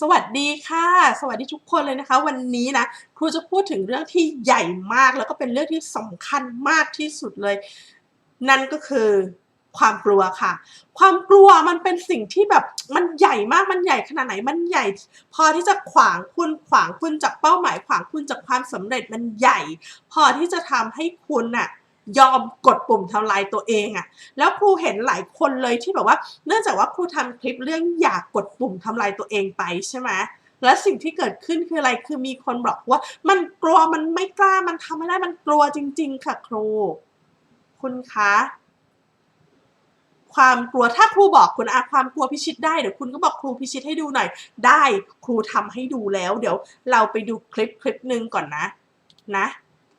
สวัสดีค่ะ สวัสดีทุกคนเลยนะคะ วันนี้นะครูจะพูดถึงเรื่องที่ใหญ่มากแล้วก็เป็นเรื่องที่สำคัญมากที่สุดเลย นั่นก็คือความกลัวค่ะ ความกลัวมันเป็นสิ่งที่แบบมันใหญ่มากมันใหญ่ขนาดไหนมันใหญ่ พอที่จะขวางคุณขวางคุณจากเป้าหมายขวางคุณจากความสำเร็จมันใหญ่ พอที่จะทำให้คุณน่ะ ยอมกดปุ่มทำลายตัวเองอะแล้วครูเห็นหลายคนเลยที่แบบว่า เนื่องจากว่าครูทำคลิปเรื่องอยากกดปุ่มทำลายตัวเองไปใช่ไหมและสิ่งที่เกิดขึ้นคืออะไร คือมีคนบอกว่า มันกลัวมันไม่กล้ามันทำไม่ได้มันกลัวจริง ๆ ค่ะครู คุณคะความกลัวถ้าครูบอกคุณอาความกลัวพิชิตได้เดี๋ยวคุณก็บอกครูพิชิตให้ดูหน่อย ได้ครูทำให้ดูแล้ว เดี๋ยวเราไปดูคลิปคลิปหนึ่งก่อนนะ นะ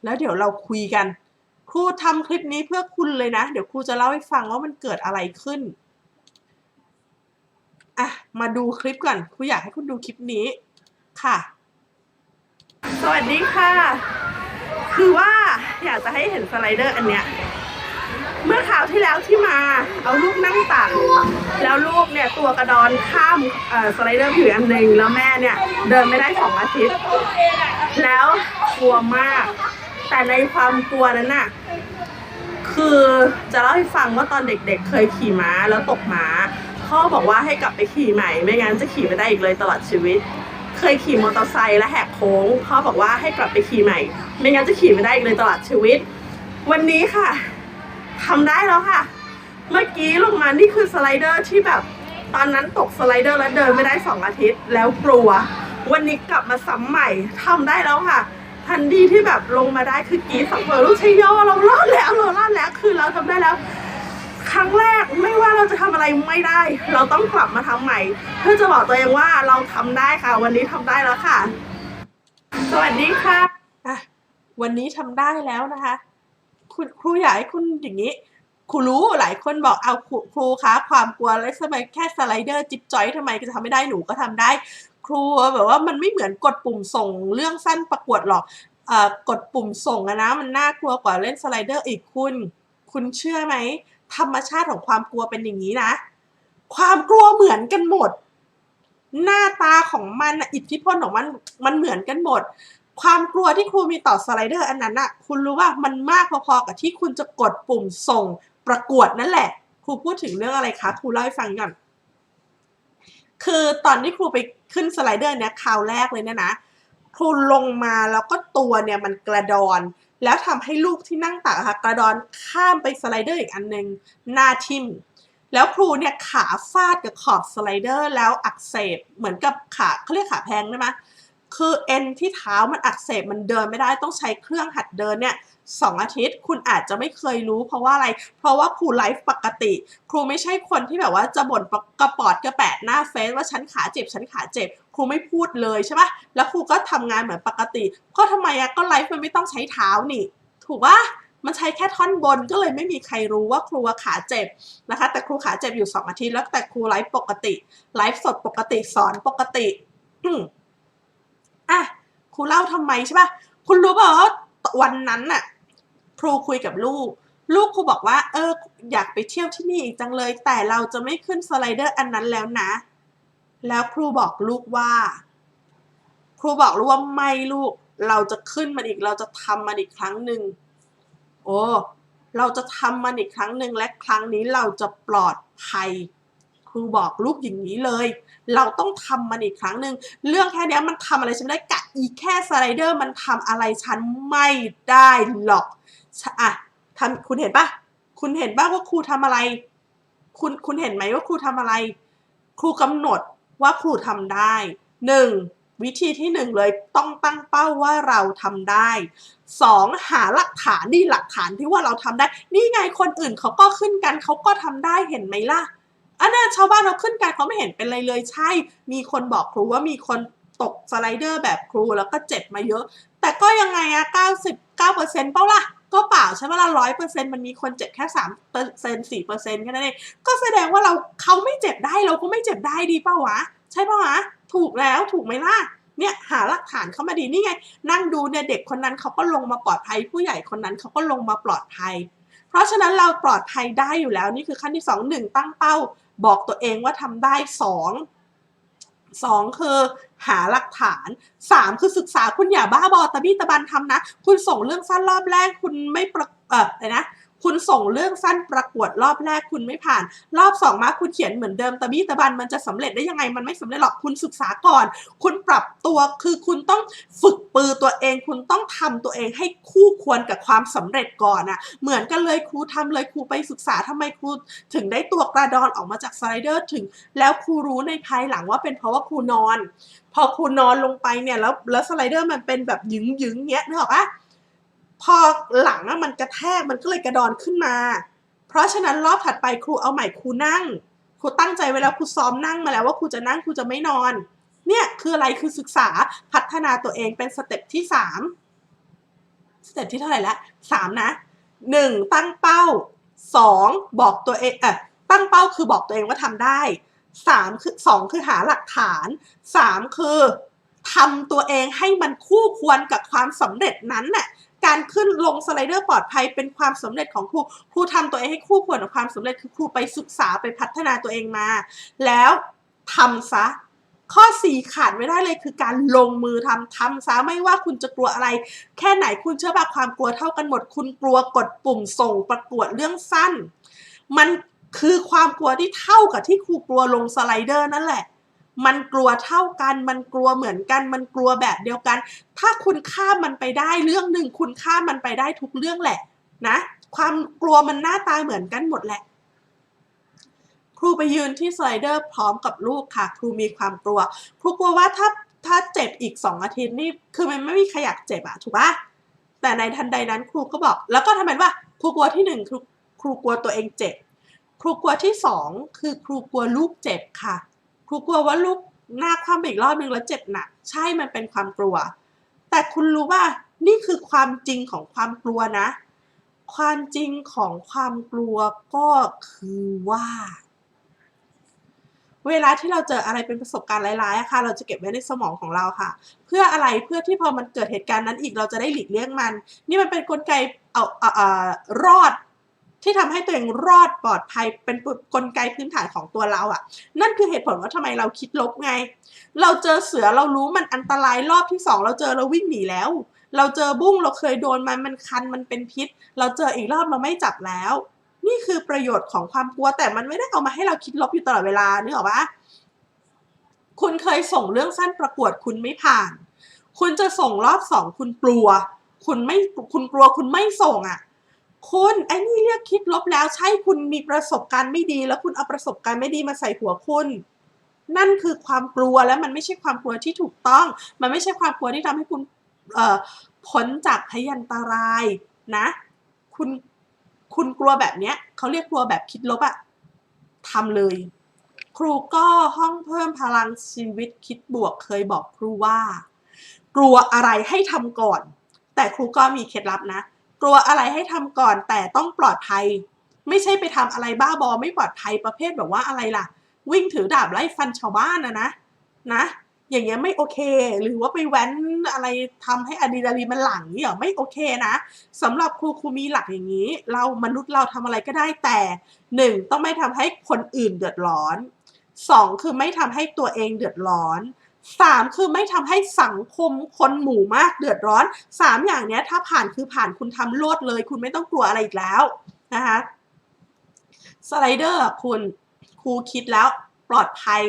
แล้วเดี๋ยวเราคุยกัน รูทำคลิปนี้เพื่อคุณเลยนะ เดี๋ยวครูจะเล่าให้ฟังว่ามันเกิดอะไรขึ้นอะมาดูคลิปก่อนครูอยากให้คุณดูคลิปนี้ค่ะ สวัสดีค่ะ คือว่าอยากจะให้เห็นสไลเดอร์อันเนี้ยเมื่อคราวที่แล้วที่มาเอาลูกนั่งตักแล้วลูกเนี่ยตัวกระดอนข้ามเอ่อสไลเดอร์ผิวอันหนึ่งแล้วแม่เนี่ยเดินไม่ได้สองอาทิตย์ แล้วกลัวมาก แต่ในความกลัวนั้นน่ะ คือจะเล่าให้ฟังว่าตอนเด็กๆเคยขี่ม้าแล้วตกม้าพ่อบอกว่าให้กลับไปขี่ใหม่ ไม่งั้นจะขี่ไม่ได้อีกเลยตลอดชีวิต เคยขี่มอเตอร์ไซค์และแหกโค้งพ่อบอกว่าให้กลับไปขี่ใหม่ ไม่งั้นจะขี่ไม่ได้อีกเลยตลอดชีวิต วันนี้ค่ะทำได้แล้วค่ะ เมื่อกี้ลงมานี่คือสไลเดอร์ที่แบบตอนนั้นตกสไลเดอร์แล้วเดินไม่ได้สองอาทิตย์แล้วกลัว วันนี้กลับมาซ้ำใหม่ทำได้แล้วค่ะ ทันทีที่แบบลงมาได้คือกรีดสังเวลูกชัยโยเรารอดแล้วเรารอดแล้วคือเราทำได้แล้ว ครั้งแรกไม่ว่าเราจะทำอะไรไม่ได้ เราต้องกลับมาทำใหม่ เพื่อจะบอกตัวเองว่าเราทำได้ค่ะ วันนี้ทำได้แล้วค่ะ สวัสดีค่ะอะวันนี้ทำได้แล้วนะคะ คุณครูอยากให้คุณอย่างนี้ครูรู้หลายคนบอกเอาครูครูคะความกลัวแล้วทำไมแค่สไลเดอร์จิ๊บจอยทำไมจะทำไม่ได้หนูก็ทำได้ ครูแบบว่ามันไม่เหมือนกดปุ่มส่งเรื่องสั้นประกวดหรอกอกดปุ่มส่งอะนะ มันน่ากลัวกว่าเล่นสไลเดอร์อีกคุณ คุณเชื่อไหม ธรรมชาติของความกลัวเป็นอย่างนี้นะ ความกลัวเหมือนกันหมด หน้าตาของมันอิทธิพลของมันมันเหมือนกันหมด ความกลัวที่ครูมีต่อสไลเดอร์อันนั้นน่ะคุณรู้ว่ามันมากพอๆกับที่คุณจะกดปุ่มส่งประกวดนั่นแหละ ครูพูดถึงเรื่องอะไรคะ ครูเล่าให้ฟังก่อนคือตอนที่ครูไป ขึ้นสไลเดอร์เนี่ยคราวแรกเลยเนี่ยนะครูลงมาแล้วก็ตัวเนี่ยมันกระดอน แล้วทำให้ลูกที่นั่งตักอะค่ะกระดอนข้ามไปสไลเดอร์อีกอันหนึ่งหน้าทิ่มแล้วครูเนี่ยขาฟาดกับขอบสไลเดอร์แล้วอักเสบเหมือนกับขาเขาเรียกขาแพงใช่ไหม คือเอ็นที่เท้ามันอักเสบมันเดินไม่ได้ต้องใช้เครื่องหัดเดินเนี่ยสองอาทิตย์คุณอาจจะไม่เคยรู้เพราะว่าอะไร เพราะว่าครูไลฟ์ปกติ ครูไม่ใช่คนที่แบบว่าจะบ่นกระปอดกระแปดหน้าเฟซว่าฉันขาเจ็บฉันขาเจ็บ ครูไม่พูดเลยใช่ปะแล้วครูก็ทำงานเหมือนปกติ ก็ทำไมอะก็ไลฟ์มันไม่ต้องใช้เท้านี่ ถูกปะมันใช้แค่ท่อนบนก็เลยไม่มีใครรู้ว่าครูขาเจ็บนะคะ แต่ครูขาเจ็บอยู่ 2 อาทิตย์แล้วแต่ครูไลฟ์ปกติไลฟ์สดปกติสอนปกติ อะครูเล่าทำไมใช่ปะคุณรู้ป่าว่าวันนั้นน่ะครูคุยกับลูก ลูกครูบอกว่า เออ อยากไปเที่ยวที่นี่อีกจังเลย แต่เราจะไม่ขึ้นสไลเดอร์อันนั้นแล้วนะ แล้วครูบอกลูกว่า ครูบอกลูกว่าไม่ลูก เราจะขึ้นมันอีก เราจะทำมันอีกครั้งหนึ่งโอ้เราจะทำมันอีกครั้งหนึ่งและครั้งนี้เราจะปลอดภัย รูบอกลูกอย่างนี้เลย เราต้องทำมันอีกครั้งหนึ่งเรื่องแค่นี้มันทำอะไรฉันไม่ได้กะอีแค่สไลเดอร์มันทำอะไรฉันไม่ได้หรอกอะทำคุณเห็นปะคุณเห็นปะว่าครูทำอะไร คุณคุณเห็นไหมว่าครูทำอะไร ครูกำหนดว่าครูทำได้หนึ่งวิธีที่หนึ่งเลยต้องตั้งเป้าว่าเราทำได้สองหาหลักฐานนี่หลักฐานที่ว่าเราทำได้ นี่ไงคนอื่นเขาก็ขึ้นกันเขาก็ทำได้เห็นไหมล่ะ อันนั้นชาวบ้านเราขึ้นกันเขาไม่เห็นเป็นไรเลยใช่ มีคนบอกครูว่ามีคนตกสไลเดอร์แบบครูแล้วก็เจ็บมาเยอะ แต่ก็ยังไงอะ99เปอร์เซ็นต์เปล่าล่ะก็เปล่าใช่ไหมล่ะร้อยเปอร์เซ็นต์มันมีคนเจ็บแค่สามเปอร์เซ็นต์สี่เปอร์เซ็นต์แค่นั้นเองก็แสดงว่าเราเขาไม่เจ็บได้เราก็ไม่เจ็บได้ดีเปล่าวะ ใช่เปะวะ ถูกแล้วถูกไหมล่ะเนี่ยหาหลักฐานเข้ามาดีนี่ไง นั่งดูเนี่ยเด็กคนนั้นเขาก็ลงมาปลอดภัย ผู้ใหญ่คนนั้นเขาก็ลงมาปลอดภัย เพราะฉะนั้นเราปลอดภัยได้อยู่แล้วนี่คือขั้นที่สองหนึ่งตั้งเป้า บอกตัวเองว่าทำได้สองสองคือหาหลักฐานสามคือศึกษาคุณอย่าบ้าบอตะบี้ตะบันทำนะ คุณส่งเรื่องสั้นรอบแรกคุณไม่ประเออนะ คุณส่งเรื่องสั้นประกวดรอบแรกคุณไม่ผ่าน รอบสองมาคุณเขียนเหมือนเดิมตะบี้ตะบันมันจะสำเร็จได้ยังไงมันไม่สำเร็จหรอกคุณศึกษาก่อน คุณปรับตัวคือคุณต้องฝึกปือตัวเอง คุณต้องทำตัวเองให้คู่ควรกับความสำเร็จก่อนอะเหมือนกันเลยครูทำเลยครูไปศึกษาทำไมครูถึงได้ตัวกระดอนออกมาจากสไลเดอร์ถึง แล้วครูรู้ในภายหลังว่าเป็นเพราะว่าครูนอน พอครูนอนลงไปเนี่ยแล้วแล้วสไลเดอร์มันเป็นแบบยึงหยึงๆเงี้ยนึกออกปะ พอหลังมันกระแทกมันก็เลยกระดอนขึ้นมา เพราะฉะนั้นรอบถัดไปครูเอาใหม่ครูนั่ง ครูตั้งใจไว้แล้วครูซ้อมนั่งมาแล้วว่าครูจะนั่งครูจะไม่นอน เนี่ยคืออะไรคือศึกษาพัฒนาตัวเองเป็นสเต็ปที่สามสเต็ปที่เท่าไหร่ละสามนะหนึ่งตั้งเป้าสองบอกตัวเองเออตั้งเป้าคือบอกตัวเองว่าทำได้สามคือสองคือหาหลักฐานสามคือทำตัวเองให้มันคู่ควรกับความสำเร็จนั้นน่ะ การขึ้นลงสไลเดอร์ปลอดภัยเป็นความสำเร็จของครูครูทำตัวเองให้คู่ควรกับความสำเร็จคือครูไปศึกษาไปพัฒนาตัวเองมา แล้วทำซะข้อ 4 ขาดไม่ได้เลยคือการลงมือทำทำซะไม่ว่าคุณจะกลัวอะไร แค่ไหนคุณเชื่อป่ะความกลัวเท่ากันหมด คุณกลัวกดปุ่มส่งประกวดเรื่องสั้น มันคือความกลัวที่เท่ากับที่ครูกลัวลงสไลเดอร์นั่นแหละ มันกลัวเท่ากัน มันกลัวเหมือนกัน มันกลัวแบบเดียวกัน ถ้าคุณข้ามมันไปได้เรื่องหนึ่งคุณข้ามมันไปได้ทุกเรื่องแหละนะ ความกลัวมันหน้าตาเหมือนกันหมดแหละ ครูไปยืนที่สไลเดอร์พร้อมกับลูกค่ะ ครูมีความกลัว ครูกลัวว่าถ้าถ้าเจ็บอีกสองอาทิตย์นี่คือมันไม่มีใครอยากเจ็บอะถูกปะแต่ในทันใดนั้นครูก็บอก แล้วก็ทำไมว่าครูกลัวที่หนึ่งครูครูกลัวตัวเองเจ็บ ครูกลัวที่สองคือครูกลัวลูกเจ็บค่ะ ครูกลัวว่าลูกหน้าคว่ำไปอีกรอบนึงแล้วเจ็บหนัก ใช่มันเป็นความกลัว แต่คุณรู้ว่านี่คือความจริงของความกลัวนะ ความจริงของความกลัวก็คือว่า เวลาที่เราเจออะไรเป็นประสบการณ์ร้ายๆค่ะ เราจะเก็บไว้ในสมองของเราค่ะ เพื่ออะไรเพื่อที่พอมันเกิดเหตุการณ์นั้นอีกเราจะได้หลีกเลี่ยงมัน นี่มันเป็นกลไกเอาเอาเอารอด ที่ทำให้ตัวเองรอดปลอดภัยเป็นกลไกพื้นฐานของตัวเราอะ่ะ นั่นคือเหตุผลว่าทำไมเราคิดลบไง เราเจอเสือเรารู้มันอันตรายรอบที่สองเราเจอเราวิ่งหนีแล้ว เราเจอบุ้งเราเคยโดนมันมันคันมันเป็นพิษ เราเจออีกรอบเราไม่จับแล้ว นี่คือประโยชน์ของความกลัวแต่มันไม่ได้เอามาให้เราคิดลบอยู่ตลอดเวลานึกออกปะคุณเคยส่งเรื่องสั้นประกวดคุณไม่ผ่าน คุณจะส่งรอบสองคุณกลัว คุณไม่คุณกลัวคุณไม่ส่งอะ คุณไอ้นี่เรียกคิดลบแล้วใช่คุณมีประสบการณ์ไม่ดี แล้วคุณเอาประสบการณ์ไม่ดีมาใส่หัวคุณ นั่นคือความกลัวและมันไม่ใช่ความกลัวที่ถูกต้อง มันไม่ใช่ความกลัวที่ทำให้คุณเอ่อพ้นจากพยันตรายนะ คุณคุณกลัวแบบเนี้ยเขาเรียกกลัวแบบคิดลบอะทำเลย ครูก็ห้องเพิ่มพลังชีวิตคิดบวกเคยบอกครูว่า กลัวอะไรให้ทำก่อน แต่ครูก็มีเคล็ดลับนะ กลัวอะไรให้ทำก่อนแต่ต้องปลอดภัย ไม่ใช่ไปทำอะไรบ้าบอไม่ปลอดภัยประเภทแบบว่าอะไรล่ะ วิ่งถือดาบไล่ฟันชาวบ้านนะนะนะ อย่างเงี้ยไม่โอเค หรือว่าไปแว้นอะไรทำให้อะดรีนาลีนมันหลั่งเนี่ยไม่โอเคนะสำหรับครูครูมีหลักอย่างนี้ เรามนุษย์เราทำอะไรก็ได้แต่หนึ่งต้องไม่ทำให้คนอื่นเดือดร้อนสองคือไม่ทำให้ตัวเองเดือดร้อน สามคือไม่ทำให้สังคมคนหมู่มากเดือดร้อนสามอย่างเนี้ยถ้าผ่านคือผ่านคุณทำโลดเลย คุณไม่ต้องกลัวอะไรอีกแล้วนะคะสไลเดอร์คุณครูคิดแล้วปลอดภัย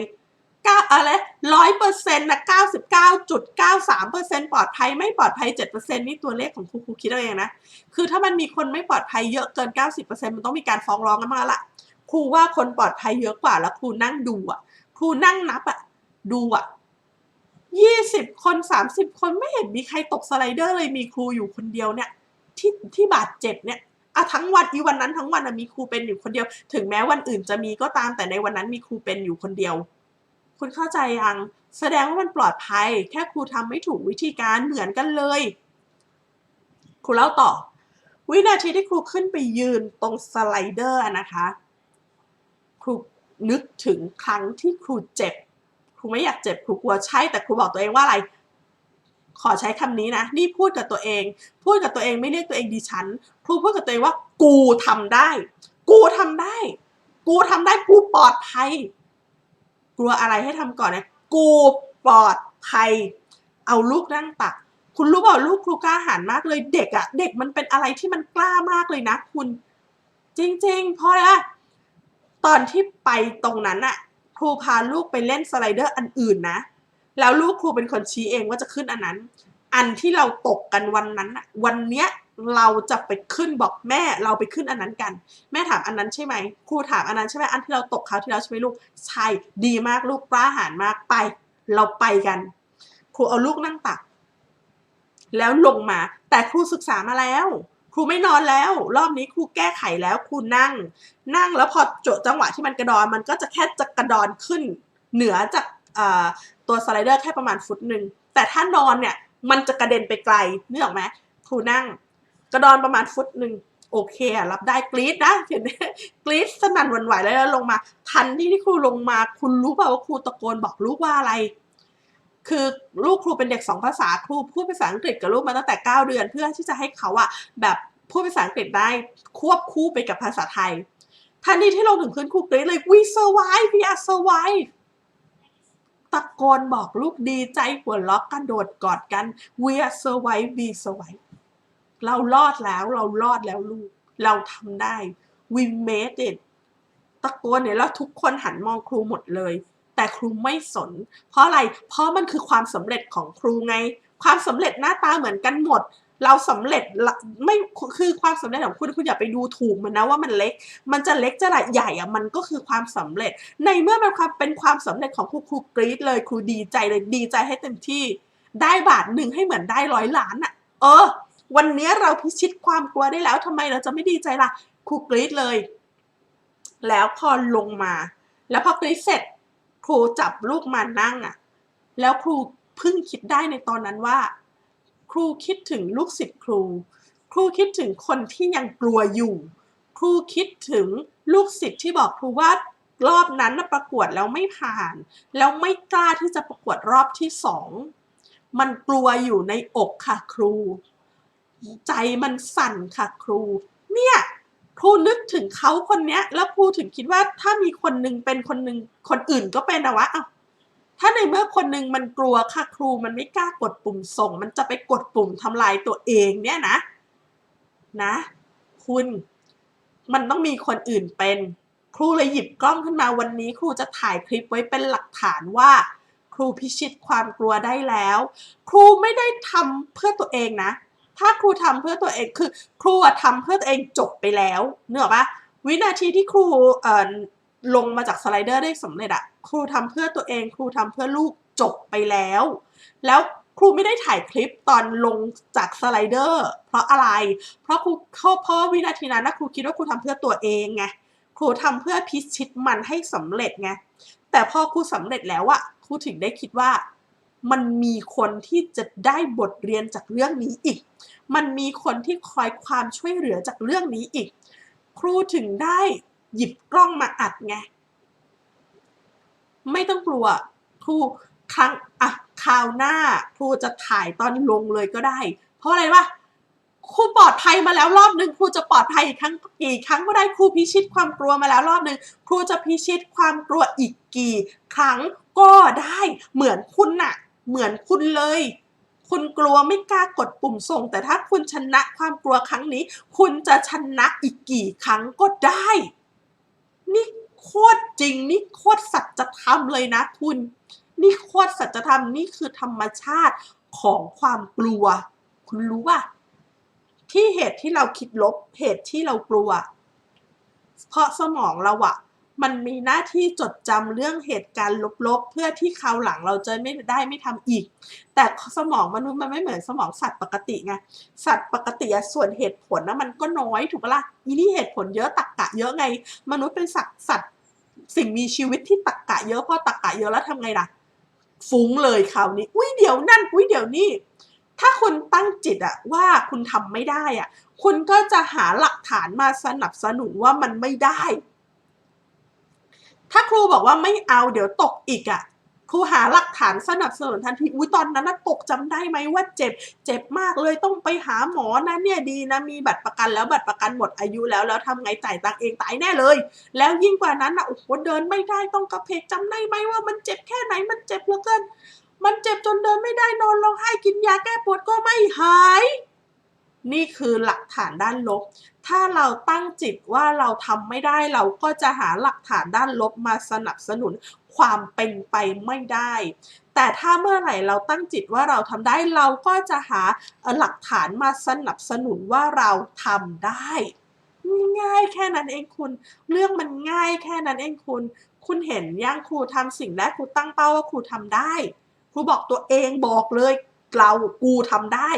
เก้าอะไรร้อยเปอร์เซ็นต์นะเก้าสิบเก้าจุดเก้าสามเปอร์เซ็นต์ปลอดภัยไม่ปลอดภัยเจ็ดเปอร์เซ็นต์นี่ตัวเลขของครูครูคิดเอาเองนะ คือถ้ามันมีคนไม่ปลอดภัยเยอะเกินเก้าสิบเปอร์เซ็นต์มันต้องมีการฟ้องร้องกันมาละครูว่าคนปลอดภัยเยอะกว่าแล้วครูนั่งดูอะ ครูนั่งนับอะ ดูอะ ยี่สิบคนสามสิบคนไม่เห็นมีใครตกสไลเดอร์เลยมีครูอยู่คนเดียวเนี่ย ที่ที่บาดเจ็บเนี่ยอะทั้งวันอีวันนั้นทั้งวันอะมีครูเป็นอยู่คนเดียว ถึงแม้วันอื่นจะมีก็ตามแต่ในวันนั้นมีครูเป็นอยู่คนเดียว คุณเข้าใจยังแสดงว่ามันปลอดภัย แค่ครูทำไม่ถูกวิธีการเหมือนกันเลยครูเล่าต่อ วินาทีที่ครูขึ้นไปยืนตรงสไลเดอร์นะคะ ครูนึกถึงครั้งที่ครูเจ็บ รูไม่อยากเจ็บครูกลัวใช่แต่ครูบอกตัวเองว่าอะไร ขอใช้คำนี้นะ นี่พูดกับตัวเอง พูดกับตัวเองไม่เรียกตัวเองดิฉัน ครูพูดกับตัวเองว่า กูทำได้ กูทำได้ กูทำได้กูปลอดภัย กลัวอะไรให้ทำก่อนนะกูปลอดภัย เอาลูกนั่งตักคุณรู้เปล่าลูกครูกล้าหาญมากเลยเด็กอะเด็กมันเป็นอะไรที่มันกล้ามากเลยนะ คุณ จริง ๆ เพราะอะไรตอนที่ไปตรงนั้นอะ ครูพาลูกไปเล่นสไลเดอร์อันอื่นนะ แล้วลูกครูเป็นคนชี้เองว่าจะขึ้นอันนั้น อันที่เราตกกันวันนั้นวันเนี้ยเราจะไปขึ้นบอกแม่เราไปขึ้นอันนั้นกัน แม่ถามอันนั้นใช่ไหมครูถามอันนั้นใช่ไหมอันที่เราตกคราวที่แล้วใช่ไหมลูกใช่ดีมากลูกกล้าหาญมากไป เราไปกัน ครูเอาลูกนั่งตัก แล้วลงมาแต่ครูศึกษามาแล้ว ครูไม่นอนแล้ว รอบนี้ครูแก้ไขแล้วครูนั่ง นั่งแล้วพอโจจังหวะที่มันกระดอนมันก็จะแค่จะกระดอนขึ้น เหนือจากตัวสไลเดอร์แค่ประมาณฟุตหนึ่งแต่ถ้านอนเนี่ยมันจะกระเด็นไปไกลนึกออกไหมครูนั่ง กระดอนประมาณฟุตหนึ่งโอเคอะรับได้กรี๊ดนะเห็นไหมกรี๊ดสนั่นหวั่นไหวแล้วลงมา ทันที่ที่ครูลงมา คุณรู้เปล่าว่าครูตะโกนบอกลูกว่าอะไร คือลูกครูเป็นเด็กสองภาษาครูพูดภาษาอังกฤษกับลูกมาตั้งแต่เก้าเดือน เพื่อที่จะให้เขาอะแบบพูดภาษาอังกฤษได้ควบคู่ไปกับภาษาไทย ทันทีที่ลงถึงพื้นครูกรี๊ดเลย we survive we are survive ตะโกนบอกลูกดีใจหัวล็อกกันโดดกอดกัน we are survive we survive เรารอดแล้วเรารอดแล้วลูก เราทำได้ we made it ตะโกนเนี่ยแล้วทุกคนหันมองครูหมดเลย แต่ครูไม่สน เพราะอะไร เพราะมันคือความสำเร็จของครูไง ความสำเร็จหน้าตาเหมือนกันหมด เราสำเร็จละไม่คือความสำเร็จของคุณคุณอย่าไปดูถูกมันนะว่ามันเล็ก มันจะเล็กจะใหญ่อะมันก็คือความสำเร็จ ในเมื่อเป็นความเป็นความสำเร็จของครูครูกรี๊ดเลยครูดีใจเลยดีใจให้เต็มที่ ได้บาทหนึ่งให้เหมือนได้ร้อยล้านอะเออ วันนี้เราพิชิตความกลัวได้แล้วทำไมเราจะไม่ดีใจล่ะครูกรี๊ดเลย แล้วพอลงมา แล้วพอกรี๊ดเสร็จ ครูจับลูกมานั่งอะแล้วครูเพิ่งคิดได้ในตอนนั้นว่า ครูคิดถึงลูกศิษย์ครู ครูคิดถึงคนที่ยังกลัวอยู่ ครูคิดถึงลูกศิษย์ที่บอกครูว่ารอบนั้นประกวดแล้วไม่ผ่าน แล้วไม่กล้าที่จะประกวดรอบที่สอง มันกลัวอยู่ในอกค่ะครู ใจมันสั่นค่ะครู เนี่ย ครูนึกถึงเขาคนเนี้ย แล้วครูถึงคิดว่าถ้ามีคนหนึ่งเป็นคนหนึ่งคนอื่นก็เป็นนะวะเอ้าถ้าในเมื่อคนหนึ่งมันกลัวค่ะครูมันไม่กล้ากดปุ่มส่ง มันจะไปกดปุ่มทำลายตัวเองเนี่ยนะ นะ คุณมันต้องมีคนอื่นเป็น ครูเลยหยิบกล้องขึ้นมาวันนี้ ครูจะถ่ายคลิปไว้เป็นหลักฐานว่า ครูพิชิตความกลัวได้แล้ว ครูไม่ได้ทำเพื่อตัวเองนะ ถ้าครูทำเพื่อตัวเองคือครูอะทำเพื่อตัวเองจบไปแล้วเนอะปะวินาทีที่ครูเอ่อลงมาจากสไลเดอร์ได้สำเร็จอะครูทำเพื่อตัวเองครูทำเพื่อลูกจบไปแล้ว แล้วครูไม่ได้ถ่ายคลิปตอนลงจากสไลเดอร์เพราะอะไร เพราะครูเข้าเพราะวินาทีนั้นนะครูคิดว่าครูทำเพื่อตัวเองไงครูทำเพื่อพิชิตมันให้สำเร็จไงแต่พอครูสำเร็จแล้วอะครูถึงได้คิดว่ามันมีคนที่จะได้บทเรียนจากเรื่องนี้อีก มันมีคนที่คอยความช่วยเหลือจากเรื่องนี้อีก ครูถึงได้หยิบกล้องมาอัดไง ไม่ต้องกลัว ครูครั้งอะคราวหน้า ครูจะถ่ายตอนลงเลยก็ได้ เพราะอะไรวะครูปลอดภัยมาแล้วรอบหนึ่งครูจะปลอดภัยอีกครั้งกี่ครั้งก็ได้ครูพิชิตความกลัวมาแล้วรอบหนึ่งครูจะพิชิตความกลัวอีกกี่ ครั้งก็ได้เหมือนคุณน่ะ เหมือนคุณเลย คุณกลัวไม่กล้ากดปุ่มส่ง แต่ถ้าคุณชนะความกลัวครั้งนี้ คุณจะชนะอีกกี่ครั้งก็ได้ นี่โคตรจริง นี่โคตรสัจธรรมเลยนะคุณ นี่โคตรสัจธรรมนี่คือธรรมชาติของความกลัว คุณรู้ป่ะที่เหตุที่เราคิดลบเหตุที่เรากลัว เพราะสมองเราอะ มันมีหน้าที่จดจำเรื่องเหตุการณ์ลบๆ เพื่อที่คราวหลังเราจะไม่ได้ไม่ทำอีก แต่สมองมนุษย์มันไม่เหมือนสมองสัตว์ปกติไงสัตว์ปกติส่วนเหตุผลนะมันก็น้อยถูกปะล่ะอีนี่เหตุผลเยอะตักกะเยอะไง มนุษย์เป็นสัตว์สัตว์สิ่งมีชีวิตที่ตักกะเยอะพอตักกะเยอะแล้วทำไงล่ะฟุ้งเลยคราวนี้ อุ้ยเดี๋ยวนั่น อุ้ยเดี๋ยวนี่ ถ้าคุณตั้งจิตอะว่าคุณทำไม่ได้อะคุณก็จะหาหลักฐานมาสนับสนุนว่ามันไม่ได้ ถ้าครูบอกว่าไม่เอาเดี๋ยวตกอีกอะครูหาหลักฐานสนับสนุนทันที อุ้ยตอนนั้นนะตกจำได้ไหมว่าเจ็บ เจ็บมากเลยต้องไปหาหมอนะเนี่ยดีนะมีบัตรประกันแล้วบัตรประกันหมดอายุแล้วแล้วทำไงจ่ายตังเองตายแน่เลย แล้วยิ่งกว่านั้นนะโอ้โหเดินไม่ได้ต้องกระเพกจำได้ไหมว่ามันเจ็บแค่ไหนมันเจ็บเหลือเกิน มันเจ็บจนเดินไม่ได้นอนร้องไห้กินยาแก้ปวดก็ไม่หาย นี่คือหลักฐานด้านลบ ถ้าเราตั้งจิตว่าเราทำไม่ได้เราก็จะหาหลักฐานด้านลบมาสนับสนุนความเป็นไปไม่ได้ แต่ถ้าเมื่อไหร่เราตั้งจิตว่าเราทำได้เราก็จะหาหลักฐานมาสนับสนุนว่าเราทำได้ ง่ายแค่นั้นเองคุณ เรื่องมันง่ายแค่นั้นเองคุณ คุณเห็นย่างครูทำสิ่งแรกครูตั้งเป้าว่าครูทำได้ ครูบอกตัวเองบอกเลยเรากูทำได้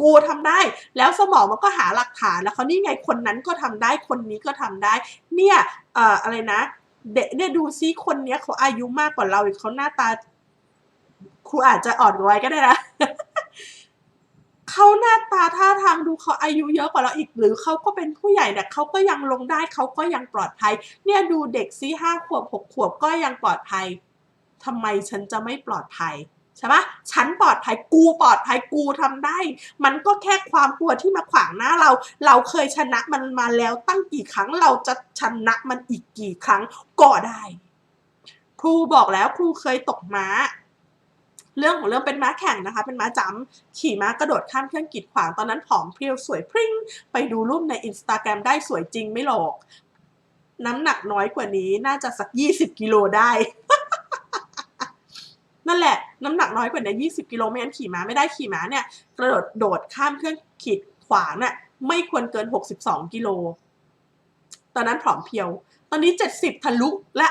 กูทำได้ แล้วสมองมันก็หาหลักฐานแล้วเขานี่ไงคนนั้นก็ทำได้คนนี้ก็ทำได้ เนี่ยเอ่ออะไรนะเด็กเนี่ยดูซิคนเนี้ยเขาอายุมากกว่าเราอีกเขาหน้าตา ครูอาจจะอ่อนวัยก็ได้นะเขาหน้าตาท่าทางดูเขาอายุเยอะกว่าเราอีกหรือเขาก็เป็นผู้ใหญ่แต่เขาก็ยังลงได้เขาก็ยังปลอดภัย เนี่ยดูเด็กซิห้าขวบหกขวบก็ยังปลอดภัยทำไมฉันจะไม่ปลอดภัย ใช่ปะฉันปลอดภัยกูปลอดภัยกูทำได้ มันก็แค่ความกลัวที่มาขวางหน้าเรา เราเคยชนะมันมาแล้วตั้งกี่ครั้งเราจะชนะมันอีกกี่ครั้งก็ได้ ครูบอกแล้วครูเคยตกม้า เรื่องของเรื่องเป็นม้าแข่งนะคะ เป็นม้าจำขี่ม้ากระโดดข้ามเครื่องกีดขวางตอนนั้นผอมเพรียวสวยพริ้งไปดูรูปในอินสตาแกรมได้สวยจริงไม่หลอกน้ำหนักน้อยกว่านี้น่าจะสักยี่สิบกิโลได้ นั่นแหละน้ำหนักน้อยกว่านี้ยี่สิบกิโลไม่งั้นขี่ม้าไม่ได้ขี่ม้าเนี่ยกระโดดโดดข้ามเครื่องขีดขวางน่ะไม่ควรเกินหกสิบสองกิโล ตอนนั้นผอมเพียว ตอนนี้เจ็ดสิบทะลุและ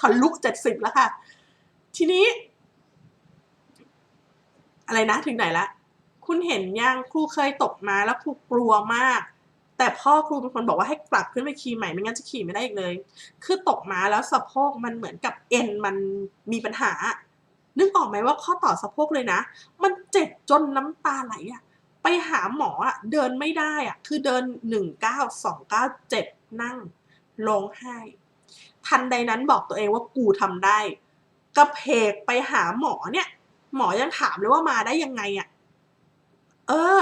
ทะลุเจ็ดสิบแล้วค่ะ ทีนี้ อะไรนะถึงไหนละ คุณเห็นยังครูเคยตกมาแล้วครูกลัวมาก แต่พ่อครูเป็นคนบอกว่าให้กลับขึ้นไปขี่ใหม่ไม่งั้นจะขี่ไม่ได้อีกเลย คือตกมาแล้วสะโพกมันเหมือนกับเอ็นมันมีปัญหา นึกออกไหมว่าข้อต่อสะโพกเลยนะ มันเจ็บจนน้ำตาไหลอะไปหาหมออะเดินไม่ได้อะคือเดินหนึ่งเก้าสองเก้าเจ็บนั่งร้องไห้ ทันใดนั้นบอกตัวเองว่ากูทำได้กระเพกไปหาหมอเนี่ย หมอยังถามเลยว่ามาได้ยังไงอะ่ะเออ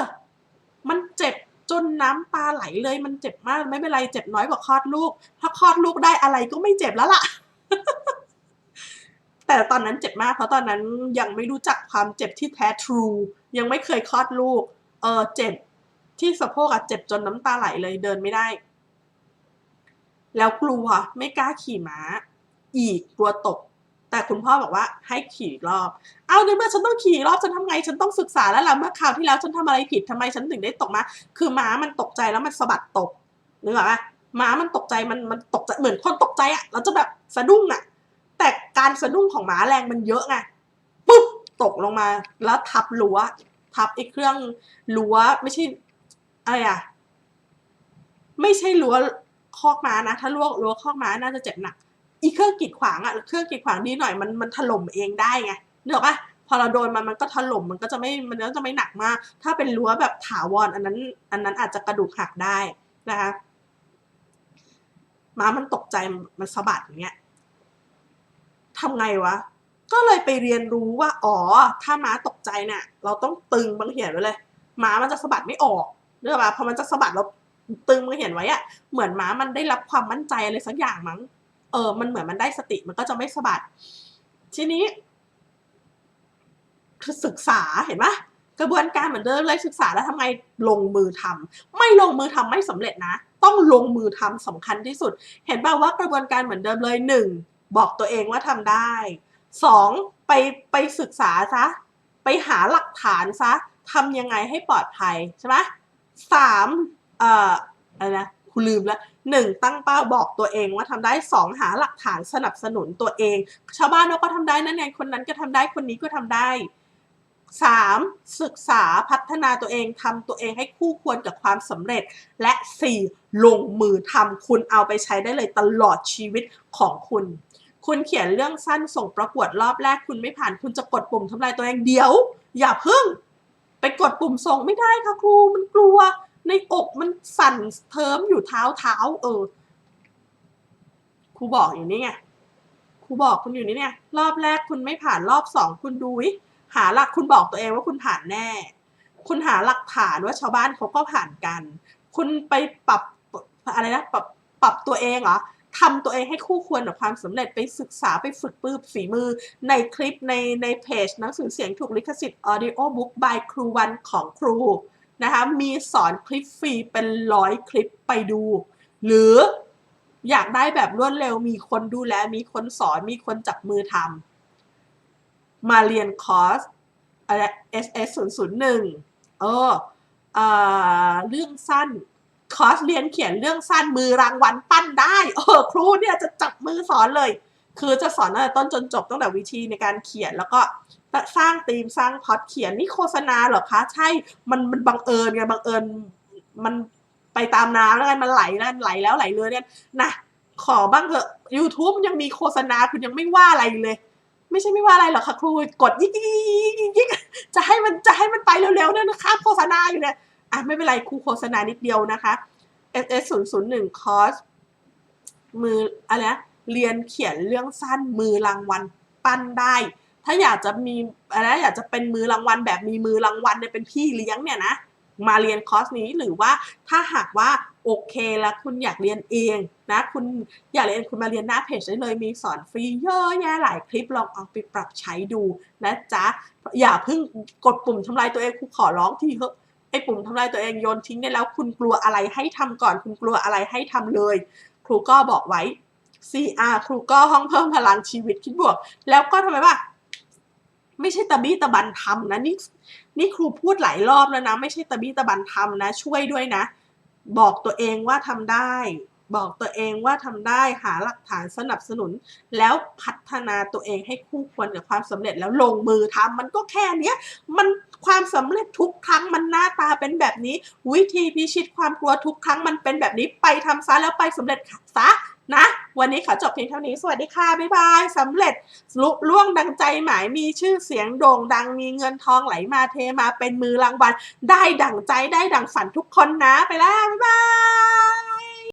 มันเจ็บจนน้ำตาไหลเลยมันเจ็บมากไม่เป็นไรเจ็บน้อยกว่าคลอดลูก ถ้าคลอดลูกได้อะไรก็ไม่เจ็บแล้วล่ะ แต่ตอนนั้นเจ็บมากเพราะตอนนั้นยังไม่รู้จักความเจ็บที่แท้ทรูยังไม่เคยคลอดลูก เออเจ็บที่สะโพกอะเจ็บจนน้ำตาไหลเลยเดินไม่ได้ แล้วกลัวไม่กล้าขี่ม้า อีกกลัวตก แต่คุณพ่อบอกว่าให้ขี่รอบ เอาในเมื่อฉันต้องขี่รอบฉันทำไง ฉันต้องศึกษาแล้วล่ะเมื่อคราวที่แล้วฉันทำอะไรผิดทำไมฉันถึงได้ตกมา คือม้ามันตกใจแล้วมันสะบัดตกนึกออกปะม้ามันตกใจมันมันตกใจเหมือนคนตกใจอะเราจะแบบสะดุ้งอะ แต่การสะดุ้งของหมาแรงมันเยอะไงปุ๊บตกลงมา แล้วทับรั้ว ทับไอ้เครื่องรั้วไม่ใช่อะไรอะไม่ใช่รั้วคอกม้านะ ถ้ารั้วรั้วคอกม้าน่าจะเจ็บหนักอีเครื่องกีดขวางอะเครื่องกีดขวางดีหน่อยมันมันถล่มเองได้ไงนึกออกปะพอเราโดนมันมันก็ถล่มมันก็จะไม่มันก็จะไม่หนักมาก ถ้าเป็นรั้วแบบถาวรอันนั้น อันนั้นอาจจะกระดูกหักได้นะคะม้ามันตกใจมันสะบัดอย่างเงี้ย ทำไงวะ ก็เลยไปเรียนรู้ว่า อ๋อ ถ้าม้าตกใจเนี่ยเราต้องตึงบางเหียนไว้เลย ม้ามันจะสะบัดไม่ออกเรื่องปะพอมันจะสะบัดเราตึงบางเหียนไว้อะเหมือนม้ามันได้รับความมั่นใจอะไรสักอย่างมั้ง เออ มันเหมือนมันได้สติมันก็จะไม่สะบัด ทีนี้ศึกษาเห็นไหมกระบวนการเหมือนเดิมเลยศึกษาแล้วทำไงลงมือทำไม่ลงมือทำไม่สำเร็จนะ ต้องลงมือทำสำคัญที่สุด เห็นป่าว่ากระบวนการเหมือนเดิมเลยหนึ่ง บอกตัวเองว่าทำได้สองไปไปศึกษาซะ ไปหาหลักฐานซะทำยังไงให้ปลอดภัยใช่ไหมสามเอ่ออะไรนะคุณลืมแล้วหนึ่งตั้งเป้าบอกตัวเองว่าทำได้สองหาหลักฐานสนับสนุนตัวเอง ชาวบ้านเราก็ทำได้นั่นไงคนนั้นก็ทำได้คนนี้ก็ทำได้สามศึกษาพัฒนาตัวเองทำตัวเองให้คู่ควรกับความสำเร็จ และสี่ลงมือทำคุณเอาไปใช้ได้เลยตลอดชีวิตของคุณ คุณเขียนเรื่องสั้นส่งประกวดรอบแรกคุณไม่ผ่านคุณจะกดปุ่มทำลายตัวเองเดี๋ยว อย่าพึ่ง ไปกดปุ่มส่งไม่ได้ค่ะครูมันกลัว ในอกมันสั่นเทิมอยู่เท้าเท้า เออครูบอกอยู่นี่ไงครูบอกคุณอยู่นี่เนี่ยรอบแรกคุณไม่ผ่านรอบสองคุณดูวิหาหลักคุณบอกตัวเองว่าคุณผ่านแน่ คุณหาหลักฐานว่าชาวบ้านเขาก็ผ่านกัน คุณไปปรับอะไรนะปรับปรับตัวเองเหรอ ทำตัวเองให้คู่ควรกับความสำเร็จไปศึกษาไปฝึกปื้บฝีมือ ในคลิปในในเพจหนังสือเสียงถูกลิขสิทธิ์ Audio Book by ครูวันของครูนะคะมีสอนคลิปฟรีเป็นร้อยคลิปไปดู หรืออยากได้แบบรวดเร็วมีคนดูแล มีคนสอนมีคนจับมือทำมาเรียนคอร์สอะไร SS 0 0 1เออเออเรื่องสั้น คอร์สเรียนเขียนเรื่องสั้นมือรางวัลปั้นได้เออครูเนี่ยจะจับมือสอนเลย คือจะสอนตั้งแต่ต้นจนจบตั้งแต่วิธีในการเขียนแล้วก็สร้างธีมสร้างพอดเขียนนี่โฆษณาเหรอคะใช่มันมันบังเอิญไงบังเอิญมันไปตามน้ำแล้วกันมันไหลแล้วไหลแล้วไหลเลยเนี่ยนะขอบ้างเถอะ YouTube ยังมีโฆษณาคุณยังไม่ว่าอะไรเลย ไม่ใช่ไม่ว่าอะไรหรอกค่ะครูกดยิกยิกยิกยิกยิกจะให้มันจะให้มันไปเร็วๆเนี่ยนะคะโฆษณาอยู่เนี่ย อะไม่เป็นไรครูโฆษณานิดเดียวนะคะ SS 0 0 1 คอร์สมืออะไรนะเรียนเขียนเรื่องสั้นมือรางวัลปั้นได้ ถ้าอยากจะมีอะไรอยากจะเป็นมือรางวัลแบบมีมือรางวัลเนี่ยเป็นพี่เลี้ยงเนี่ยนะมาเรียนคอร์สนี้หรือว่าถ้าหากว่าโอเคแล้วคุณอยากเรียนเองนะ คุณอยากเรียนคุณมาเรียนหน้าเพจได้เลยมีสอนฟรีเยอะแยะหลายคลิปลองเอาไปปรับใช้ดูนะจ๊ะ อย่าเพิ่งกดปุ่มทำลายตัวเองครูขอร้องทีเถอะ ไอ้ปุ่มทำลายตัวเองโยนทิ้งได้แล้ว คุณกลัวอะไรให้ทำก่อน คุณกลัวอะไรให้ทำเลย ครูก็บอกไว้ CR ครูก็ห้องเพิ่มพลังชีวิตคิดบวก แล้วก็ทำไมว่า ไม่ใช่ตะบี้ตะบันทำนะนี่นี่ครูพูดหลายรอบแล้วนะ ไม่ใช่ตะบี้ตะบันทำนะ ช่วยด้วยนะ บอกตัวเองว่าทำได้ บอกตัวเองว่าทำได้หาหลักฐานสนับสนุน แล้วพัฒนาตัวเองให้คู่ควรกับความสำเร็จแล้วลงมือทำมันก็แค่เนี้ยมันความสำเร็จทุกครั้งมันหน้าตาเป็นแบบนี้ วิธีพิชิตความกลัวทุกครั้งมันเป็นแบบนี้ไปทำซะแล้วไปสำเร็จซะนะ วันนี้ขอจบเพียงเท่านี้ สวัสดีค่ะ บ๊ายบายสำเร็จลุล่วงดังใจหมายมีชื่อเสียงโด่งดังมีเงินทองไหลมาเทมาเป็นมือรางวัล ได้ดังใจได้ดังฝันทุกคนนะ ไปแล้ว บ๊ายบาย